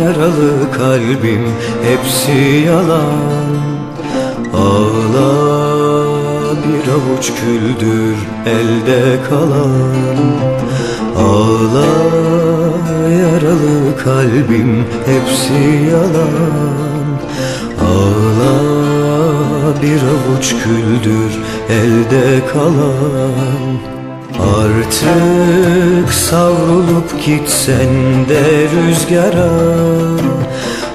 yaralı kalbim hepsi yalan. Ağla bir avuç küldür elde kalan. Ağla yaralı kalbim hepsi yalan. Ağla bir avuç küldür elde kalan Artık savrulup gitsen de rüzgara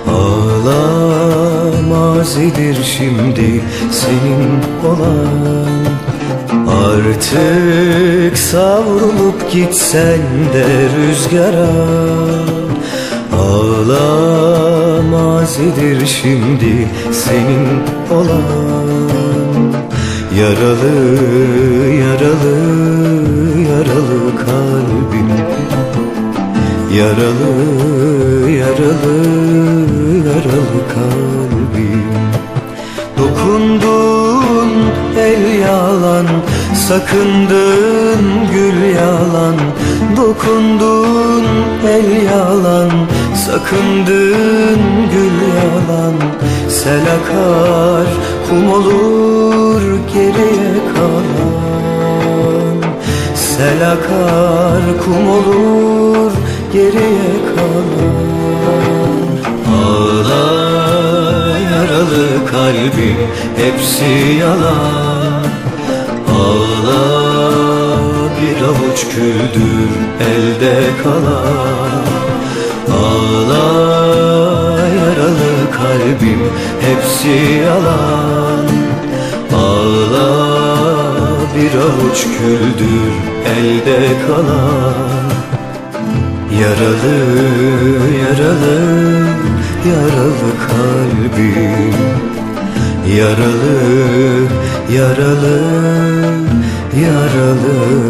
Ağla mazidir şimdi senin olan. Artık savrulup gitsen de rüzgara Ağla mazidir şimdi senin olan. Yaralı, yaralı, Yaralı, yaralı, yaralı kalbim Dokundun el yalan Sakındın gül yalan. Dokundun el yalan Sakındın gül yalan. Sel akar kum olur geriye kalan. Sel akar kum olur geriye kalan. Ağla yaralı kalbim hepsi yalan. Ağla bir avuç küldür elde kalan. Ağla yaralı kalbim hepsi yalan. Ağla bir avuç küldür elde kalan Yaralı, yaralı, yaralı kalbim Yaralı, yaralı, yaralı